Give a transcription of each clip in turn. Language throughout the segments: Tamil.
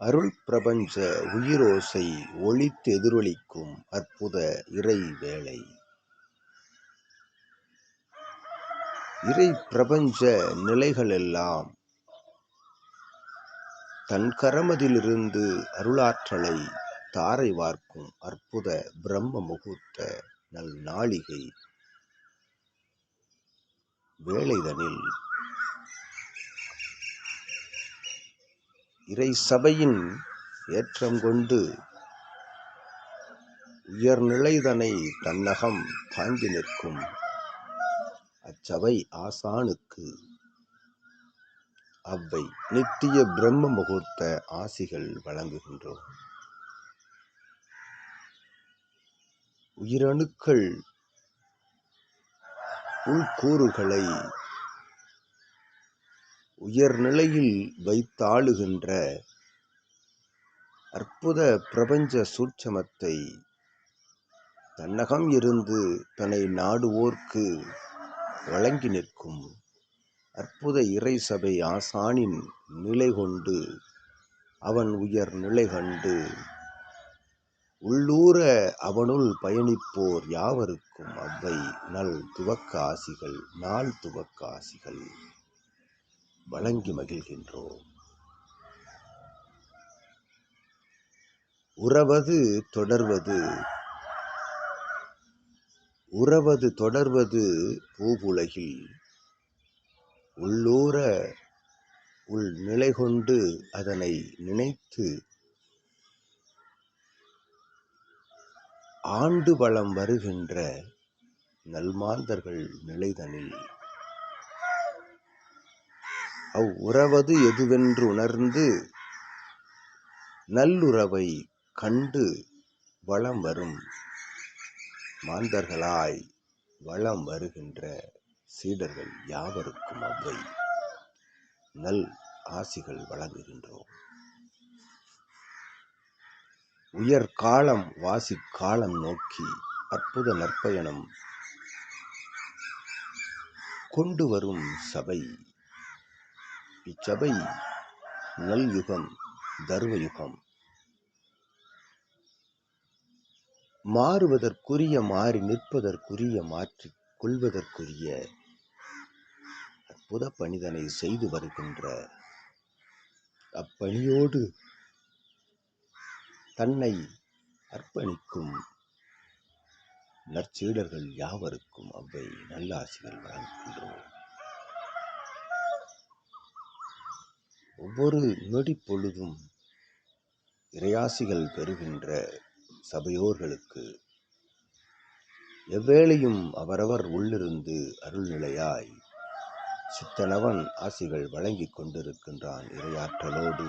அருள் பிரபஞ்ச உயிரோசை ஒலித்தெதிரொலிக்கும் அற்புத இறை வேலை இறை பிரபஞ்ச நிலைகளெல்லாம் தன் கரமதிலிருந்து அருளாற்றலை தாரை வார்க்கும் அற்புத பிரம்ம முகூர்த்த நல் நாளிகை வேலைதனில் இறை சபையின் ஏற்றம் கொண்டு உயர்நிலைதனை தன்னகம் தாங்கி நிற்கும் அச்சபை ஆசானுக்கு. அவ்வை நித்திய பிரம்ம முகூர்த்த ஆசிகள் வழங்குகின்றோம். உயிரணுக்கள் உள்கூறுகளை உயர்நிலையில் வைத்தாளுகின்ற அற்புத பிரபஞ்ச சூட்சமத்தை தன்னகம் இருந்து தன்னை நாடுவோர்க்கு வழங்கி நிற்கும் அற்புத இறை சபை ஆசானின் நிலை கொண்டு அவன் உயர் நிலை கண்டு உள்ளூர அவனுள் பயணிப்போர் யாவருக்கும் அவ்வை நல் துவக்க ஆசிகள் நாள் துவக்க ஆசிகள். வழங்கி மகிழ்கின்றோம். உறவது தொடர்வது. உறவது தொடர்வது பூவுலகில். உள்ளூர உள் நிலை கொண்டு அதனை நினைத்து. ஆண்டு வளம் வருகின்ற நல்மாந்தர்கள் நிலைதனில். அவ்வுறவது எதுவென்று உணர்ந்து நல்லுறவை கண்டு வளம் வரும் மாந்தர்களாய் வளம் வருகின்ற சீடர்கள் யாவருக்கும் அவ்வை. நல் ஆசிகள் வழங்குகின்றோம். உயர் காலம் வாசி காலம் நோக்கி அற்புத நற்பயணம் கொண்டு வரும் சபை இச்சபை நல்யுகம் தர்மயுகம். மாறுவதற்குரிய மாறி நிற்பதற்குரிய மாற்றிக் கொள்வதற்குரிய அற்புத பணிதனை செய்து வருகின்ற அப்பணியோடு தன்னை அர்ப்பணிக்கும் நற்சீடர்கள் யாவருக்கும் அவ்வை நல்லாசிகள் வழங்குகின்றோம். ஒவ்வொரு நொடி பொழுதும் இறையாசிகள் பெறுகின்ற சபையோர்களுக்கு எவ்வேளையும் அவரவர் உள்ளிருந்து அருள்நிலையாய் சித்தனவன் ஆசிகள் வழங்கிக் கொண்டிருக்கின்றான் இறையாற்றலோடு.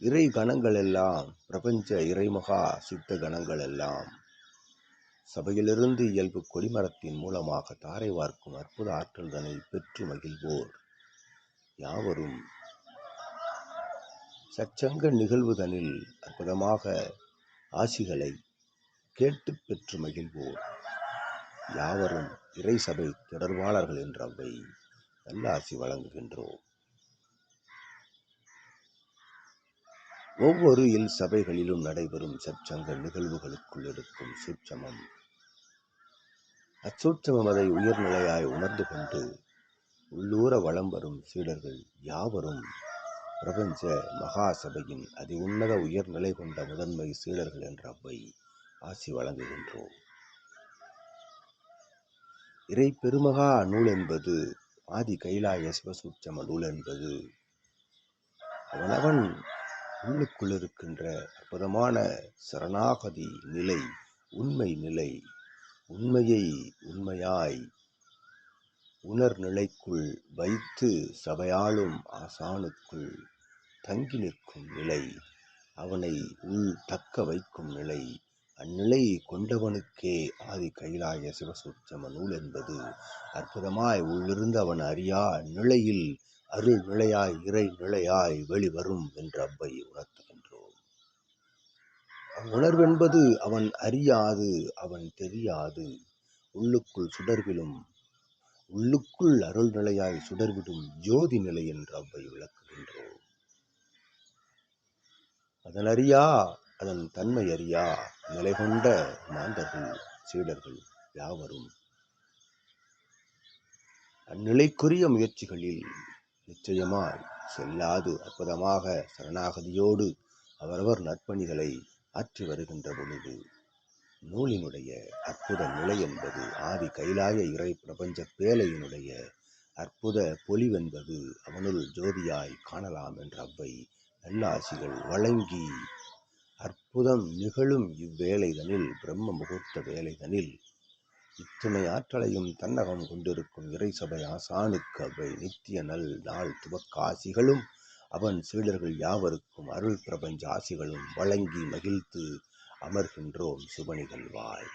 இறை கணங்களெல்லாம் பிரபஞ்ச இறைமகா சித்த கணங்களெல்லாம் சபையிலிருந்து இயல்பு கொடிமரத்தின் மூலமாக தாரை வார்க்கும் அற்புத ஆற்றல்தனை பெற்று மகிழ்வோர். யாவரும் சச்சங்க நிகழ்வுதனில் அற்புதமாக ஆசிகளை கேட்டு பெற்று மகிழ்வோர். யாவரும் இறை சபை தொடர்பாளர்கள் என்றவை நல்ல ஆசி வழங்குகின்றோம். ஒவ்வொரு இல் சபைகளிலும் நடைபெறும் சச்சங்க நிகழ்வுகளுக்குள் இருக்கும் சூட்சமம். அச்சூட்சமம் அதை உயர்நிலையாய் உணர்ந்து கொண்டு உள்ளூர வளம் வரும் சீடர்கள் யாவரும் பிரபஞ்ச மகா சபையின் அதி உன்னத உயர்நிலை கொண்ட முதன்மை சீடர்கள் என்ற அவ்வை ஆசி வழங்குகின்றோம். இறை பெருமகா நூல் என்பது ஆதி கைலாய சிவசூட்சம நூல் என்பது அவனவன் உள்ளுக்குள் இருக்கின்ற அற்புதமான சரணாகதி நிலை உண்மை நிலை உண்மையை உண்மையாய் உணர்நிலைக்குள் வைத்து சபையாளும் ஆசானுக்குள் தங்கி நிற்கும் நிலை அவனை உள் தக்க வைக்கும் நிலை அந்நிலை கொண்டவனுக்கே ஆதி கைலாய சிவசூட்சம நூல் என்பது அற்புதமாய் உள்ளிருந்து அவன் அறியா நிலையில் அருள் நிலையாய் இறை நிலையாய் வெளிவரும் என்று அவ்வை உணர்த்துகின்றோம். உணர்வென்பது அவன் அறியாது அவன் தெரியாது. உள்ளுக்குள் சுடர்விலும் உள்ளுக்குள் அருள் நிலையாய் சுடர்விடும் ஜோதி நிலை என்று அவ்வை விளக்குகின்றோம். அதன் அறியா அதன் தன்மை அறியா நிலை கொண்ட மாந்தர்கள் சீடர்கள் யாவரும் அந்நிலைக்குரிய முயற்சிகளில் நிச்சயமாய் செல்லாது அற்புதமாக சரணாகதியோடு அவரவர் நற்பணிகளை ஆற்றி வருகின்ற பொழுது நூலினுடைய அற்புத நிலை என்பது ஆதி கைலாய இறை பிரபஞ்ச பேலையினுடைய அற்புத பொலிவென்பது அவனுள் ஜோதியாய் காணலாம் என்ற அவ்வை நல்லாசிகள் வழங்கி அற்புதம் நிகழும் இவ்வேளைதனில் பிரம்ம முகூர்த்த வேலைதனில் இத்துணை ஆற்றலையும் தன்னகம் கொண்டிருக்கும் இறைசபை ஆசானுக்கு அவை நித்திய நல் நாள் துவக்காசிகளும். அவன் சீடர்கள் யாவருக்கும் அருள் பிரபஞ்ச ஆசிகளும் வழங்கி மகிழ்த்து அமர்கின்றோம் சிவனிகள் வாய்